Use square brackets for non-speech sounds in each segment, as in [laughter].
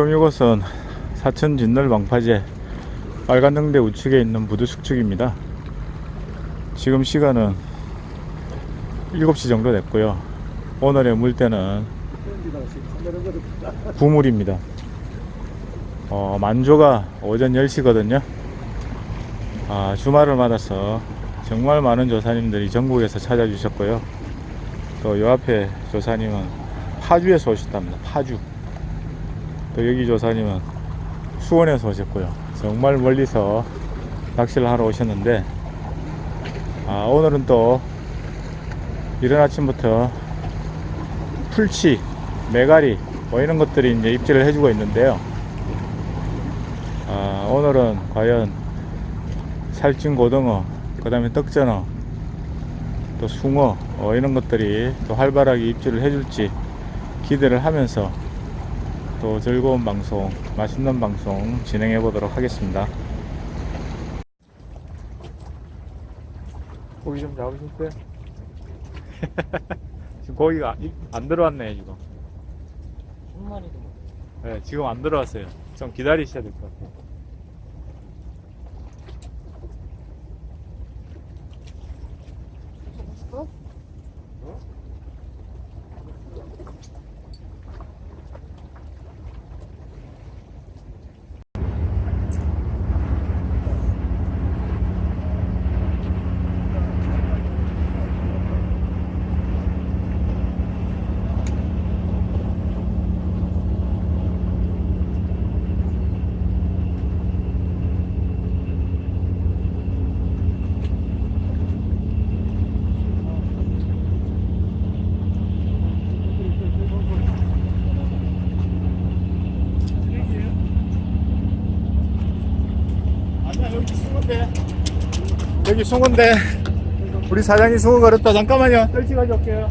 지금 이곳은 사천 진널 방파제 빨간 등대 우측에 있는 부두 숙축입니다. 지금 시간은 7시 정도 됐고요. 오늘의 물때는 부물입니다. 어, 만조가 오전 10시거든요. 아, 주말을 맞아서 정말 많은 조사님들이 전국에서 찾아주셨고요. 또 요 앞에 조사님은 파주에서 오셨답니다. 파주. 또 여기 조사님은 수원에서 오셨고요. 정말 멀리서 낚시를 하러 오셨는데, 아, 오늘은 또 이른 아침부터 풀치, 메가리, 뭐 이런 것들이 이제 입질을 해주고 있는데요. 아, 오늘은 과연 살찐 고등어, 그 다음에 떡전어, 또 숭어, 어, 이런 것들이 또 활발하게 입질을 해줄지 기대를 하면서 또 즐거운 방송, 맛있는 방송 진행해 보도록 하겠습니다. 고기 좀 잡으셨어요? [laughs] 지금 고기가 이- 안 들어왔네 지금. 한 마리도 못. 네, 지금 안 들어왔어요. 좀 기다리셔야 될 것 같아요. 어? 아니야 여기 숭어인데 여기 숭어인데 우리 사장이 숭어 걸었다. 잠깐만요. 떨치 가져올게요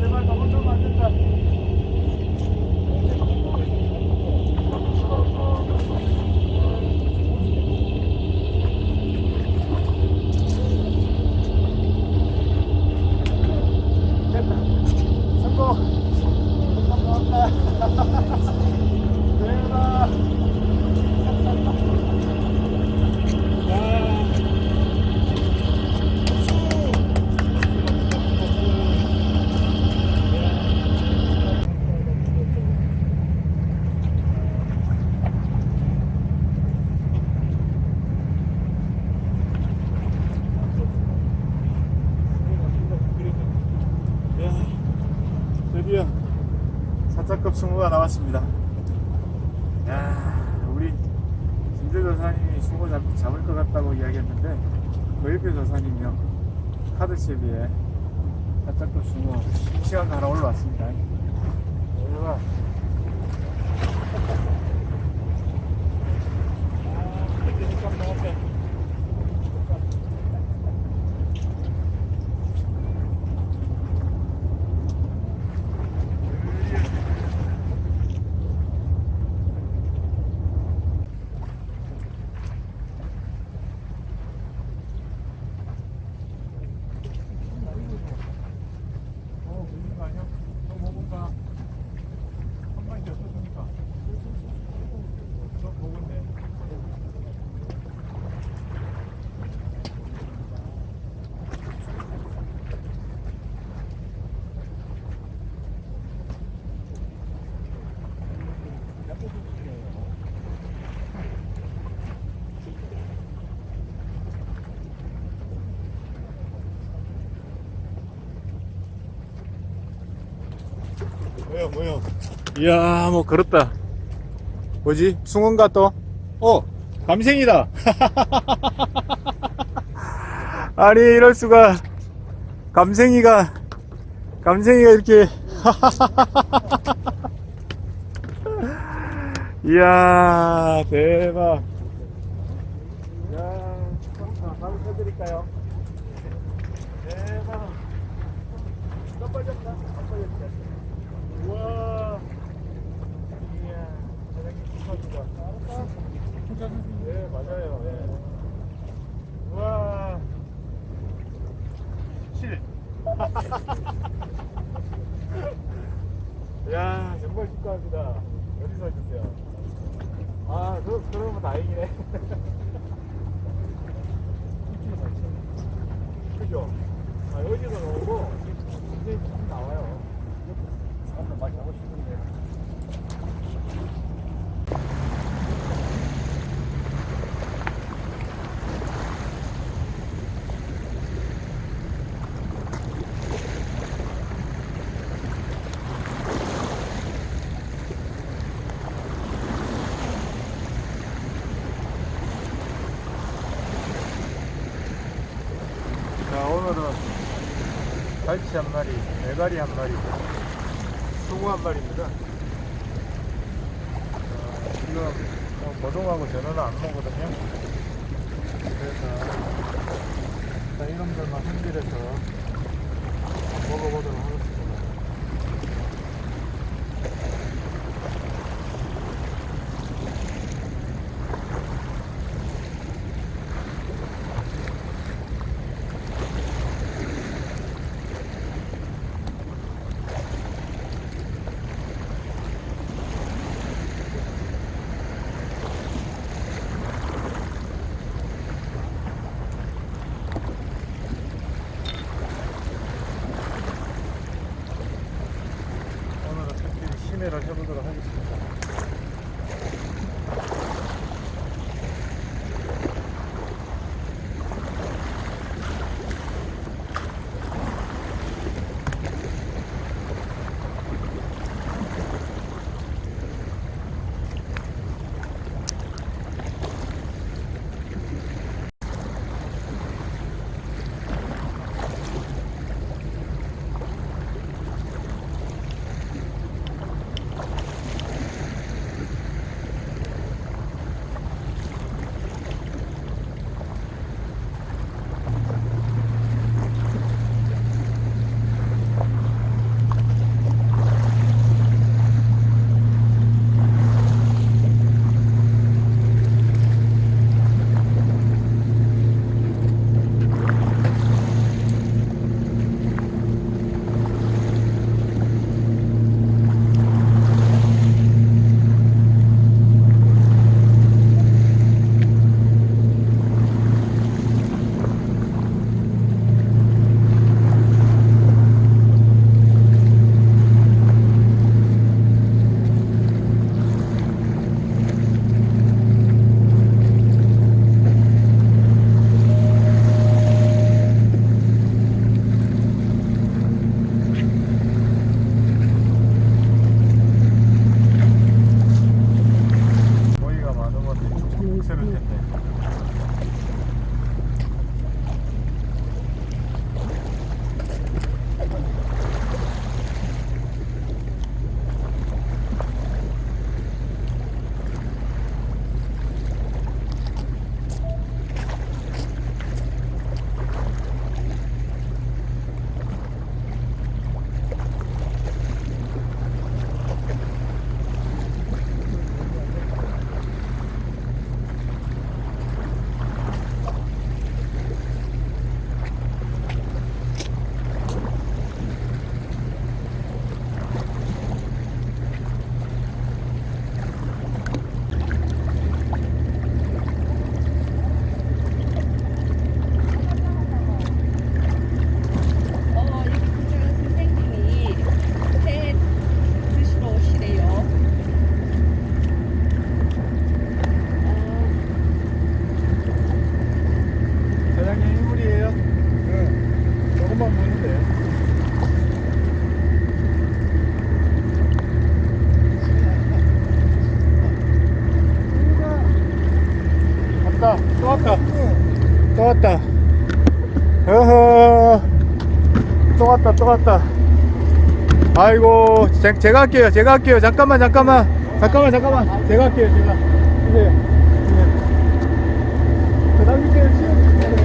제발 더 건너면 안 된다. 성공! 성공한다! 대박! 야. 야, 드디어 4차급 숭어가 나왔습니다. 야, 우리 김재 조 사님이 숭어 잡, 잡을 것 같다고 이야기했는데 그 옆에 조사님이요. 카드 채비에 4차급 숭어 싱싱한 거 하나 올라왔습니다. 아, 그때 잠깐 나왔대. 어, 보이는 거 아니야? 너 먹은가? 한 마리 더 떴으니까. 너 먹었네. 뭐야 뭐야. 이야 뭐 그렇다. 뭐지? 숭어인가 또? 어 감생이다. [laughs] 아니 이럴 수가. 감생이가 감생이가 이렇게. [laughs] 이야 대박 이야 바로 쳐드릴까요 대박 깜빡였다 깜빡였다 우와 이야 네, 맞아요. 예. 우와. 7. 야, 정말 축하합니다. 어디서 하셨어요? 아, 그, 그러면 다행이네. 그죠? 아, 여기서 나오고, 이제 좀 나와요. 사람들 많이 하고 싶은데. 자, 오늘은 갈치 한 마리, 메가리 한 마리, 숭어 한 마리입니다. 어, 지금 뭐 고등하고 전어는 안 먹거든요. 그래서 일단 이놈들만 손질해서 먹어보도록 하겠습니다. 어허. 또 왔다. 또 왔다. 아이고, 제, 제가 할게요. 제가 할게요. 잠깐만, 잠깐만. 잠깐만, 잠깐만. 제가 할게요. 제가. 주세요. 네. 그 남길게요. 치워주세요.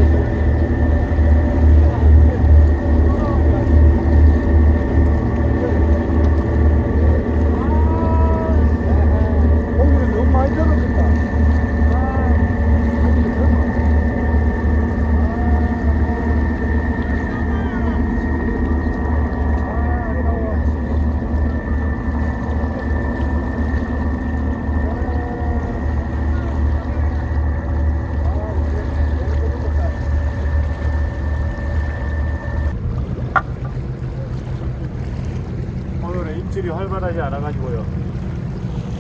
고기를 비싸지 않아 가지고요.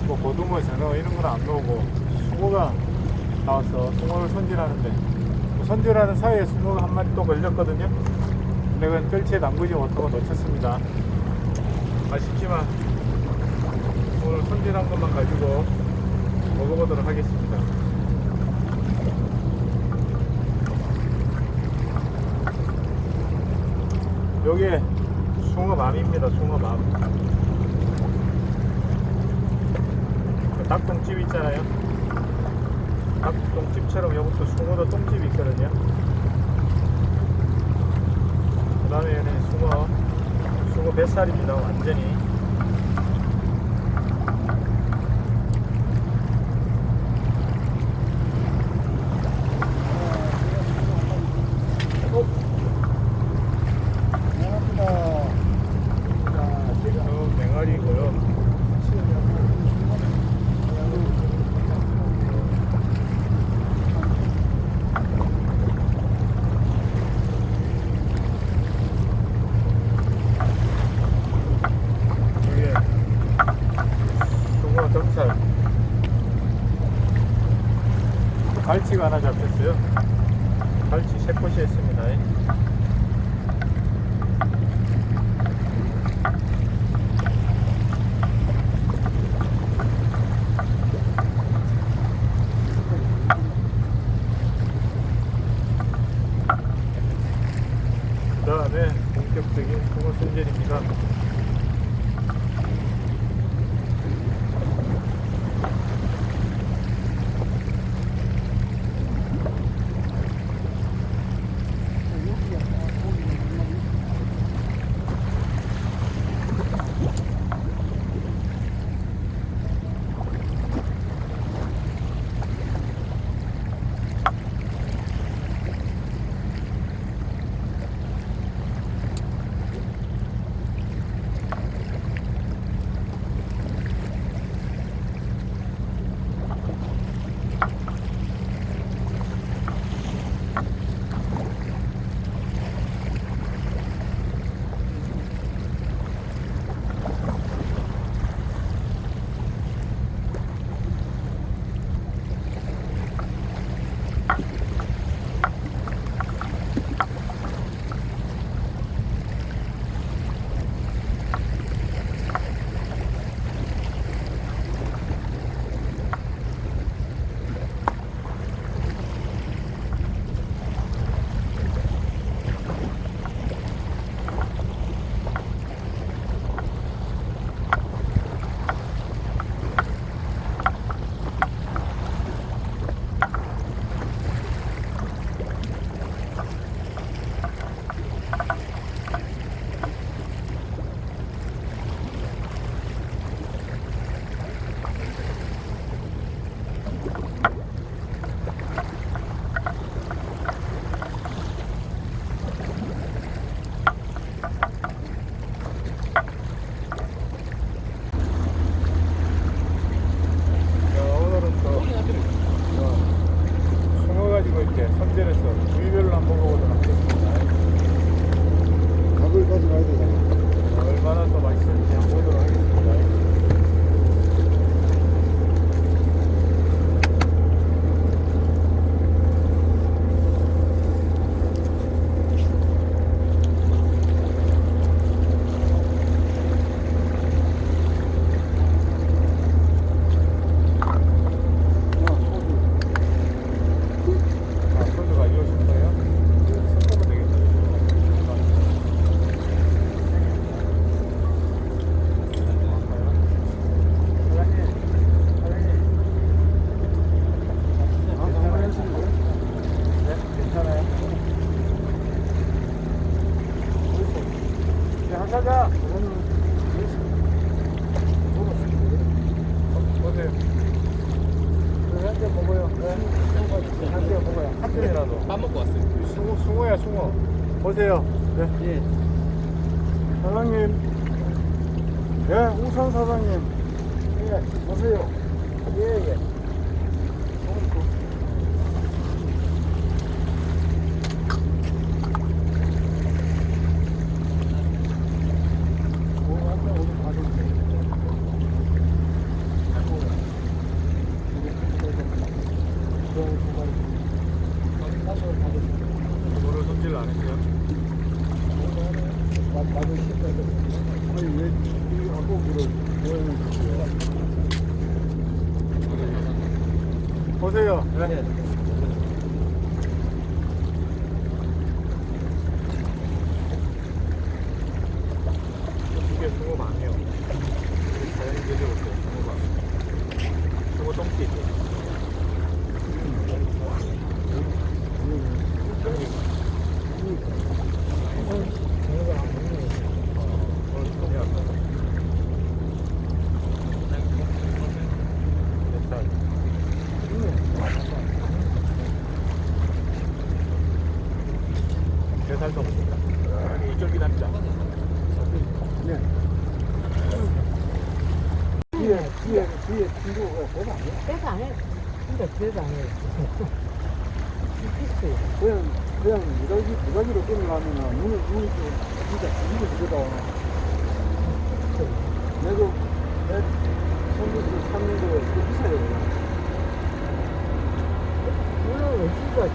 뭐 고등어, 전어 이런 건 안 나오고 숭어가 나와서 숭어를 손질하는데 그 손질하는 사이에 숭어가 한 마리 또 걸렸거든요. 근데 그건 뜰채 담그지 못하고 놓쳤습니다. 아쉽지만 오늘 손질한 것만 가지고 먹어보도록 하겠습니다. 요게 숭어맘입니다. 숭어맘. 닭똥집 있잖아요. 닭똥집처럼 여기도 숭어도 똥집이 있거든요. 그 다음에 얘는 숭어, 숭어 뱃살입니다. 완전히. 어? 자, 지금 맹알이고요. 여기에 덕살. 갈치가 하나 잡혔어요. 갈치 세 곳이 했습니다.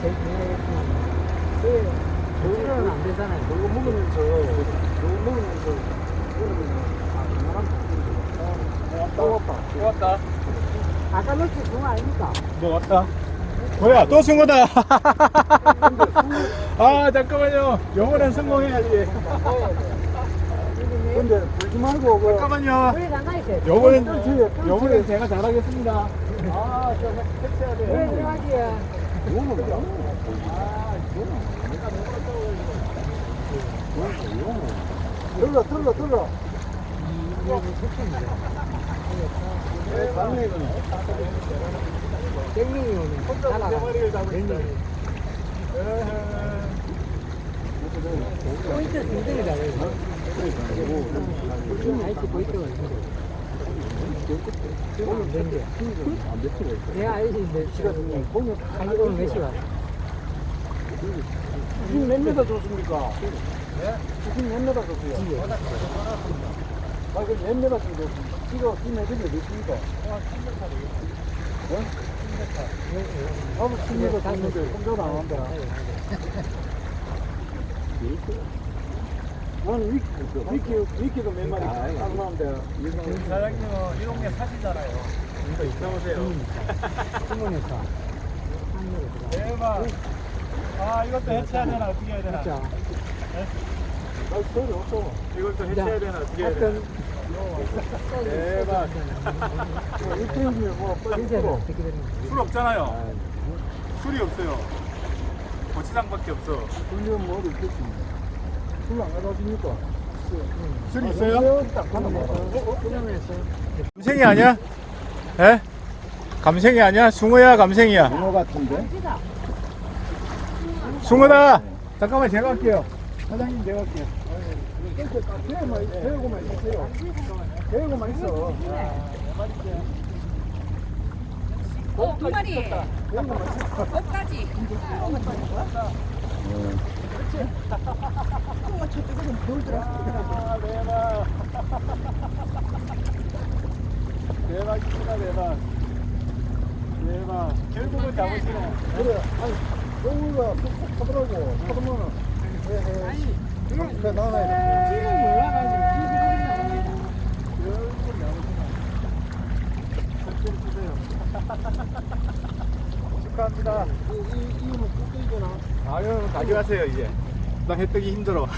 제일 중요했지만 왜 저기는 안 되잖아요. 그거 먹으면서, 그거 먹으면서, 그러면, 아, 그만한 또 왔다. 또 왔다. 아까 넣지 그거 아닙니까? 뭐 왔다. 뭐야, 또 숭어다. [laughs] 아, 잠깐만요. 영원한 성공해야지. 근데 불지 말고, 그, 잠깐만요. 왜 나가 있어요? 요번엔, 뒤에, 요번엔 제가 잘하겠습니다. 아, 저 해쳐야 왜 돼요. 들어가지? 들러, 들러, 들러. 날아가. 땡땡이. 포인트. 아이스 포인트가 있는데. 오늘 몇 개? 안 됐어. 내가 알지 몇 시간 아니 오늘 몇 시간? 수심 몇 메다 줬습니까? 수심 몇 메다 줬어요? 아, 그몇 메다씩 줬습니까? 이거 수심 애들이 몇입니까? 어? 나도 10m 줬는데 혼자도 안 한다. 나는 위키, 위키, 위키도 몇 마리 딱 나는데. 사장님은 이 동네 사시잖아요. 이거 있어보세요. 신문에서 대박. 아, 이것도 해체해야 되나, 어떻게 해야 되나. 진짜 나 소리 없어. 이것도 해체해야 되나, 어떻게 해야 되나. 대박. 이태우면 뭐, 빨리 풀어. 술 없잖아요. 술이 없어요. 고추장밖에 없어. 훈련 뭐 어디 있겠습니까? 술안 가져다 줍니까? 술 아, 있어요? 딱 하나 먹어. 신문에서 감생이 아니야? 에? 감생이 아니야? 숭어야, 감생이야? 붕어 같은데? 숭어다! 잠깐만, 제가 할게요. 사장님 내가 할게요. 대고만 있으세요. 대고만 있어. 어, 두 마리. 있어. 끝까지. 아, 대박. 대박입니다, 대박. 대박. 결국은 잡으시네. 그래, 아니, 하더라고. 하더만은. 예, 예. 그래, 나는. 지금 올라가지고 결국은 잡으시네. 축하합니다. 이거는. 아유, 가져가세요, 이제. 나 해뜨기 힘들어. [laughs]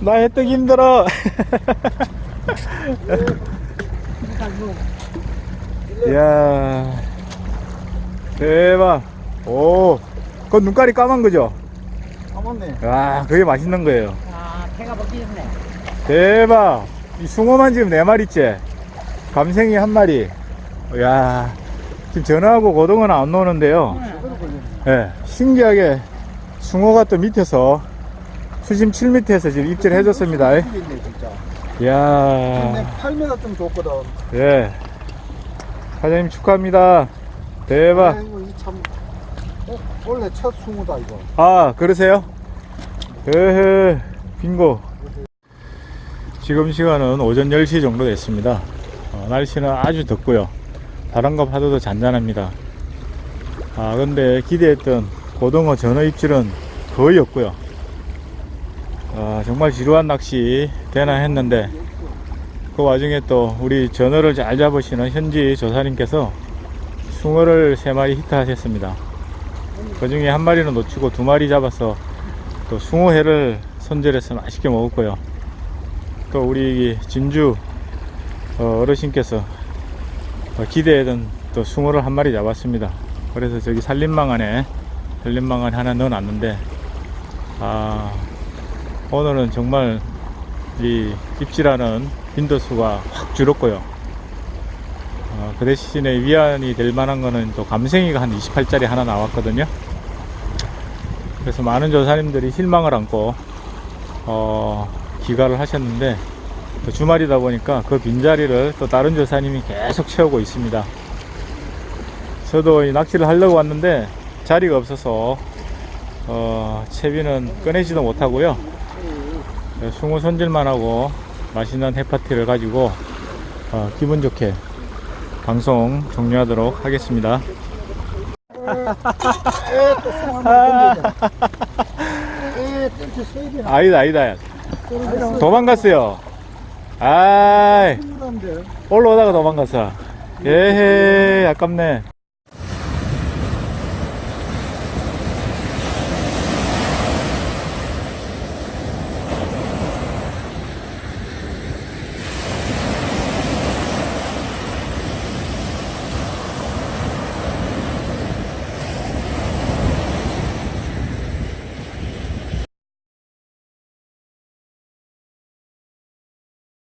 나 해뜨기 힘들어. [laughs] 이야. 대박. 오. 그건 눈깔이 까만 거죠? 아, 맞네. 아, 그게 맛있는 거예요. 아 배가 먹히겠네. 대박. 이 숭어만 지금 네 마리째. 감생이 한 마리. 야 지금 전화하고 고등어는 안 노는데요. 예, 신기하게 숭어가 또 밑에서 수심 7m에서 지금 입질 해줬습니다. 네 진짜. 이야, 근데 8m 좀 줬거든. 예. 사장님 축하합니다. 대박. 아이고, 이 참. 어, 원래 첫 숭어다, 이거. 아, 그러세요? 에헤, 빙고. 지금 시간은 오전 10시 정도 됐습니다. 어, 날씨는 아주 덥고요. 바람과 파도도 잔잔합니다. 아, 근데 기대했던 고등어 전어 입질은 거의 없고요. 어, 정말 지루한 낚시 되나 했는데 그 와중에 또 우리 전어를 잘 잡으시는 현지 조사님께서 숭어를 세 마리 히트하셨습니다. 그 중에 한 마리는 놓치고 두 마리 잡아서 또 숭어회를 손질해서 맛있게 먹었고요. 또 우리 진주 어, 어르신께서 어, 기대했던 또 숭어를 한 마리 잡았습니다. 그래서 저기 살림망 안에 살림망 안에 하나 넣어놨는데 아 오늘은 정말 이 입질하는 빈도수가 확 줄었고요. 어, 그 대신에 위안이 될 만한 거는 또 감생이가 한 28짜리 하나 나왔거든요. 그래서 많은 조사님들이 실망을 안고 어, 기가를 하셨는데 또 주말이다 보니까 그 빈자리를 또 다른 조사님이 계속 채우고 있습니다. 저도 이 낚시를 하려고 왔는데 자리가 없어서 어, 채비는 꺼내지도 못하고요. 네, 숭어 손질만 하고 맛있는 해파티를 가지고 어, 기분 좋게 방송 종료하도록 하겠습니다. [laughs] 아니다 아니다 도망갔어요. 아이 친구한데. 올라오다가 도망갔어. 에헤 아깝네.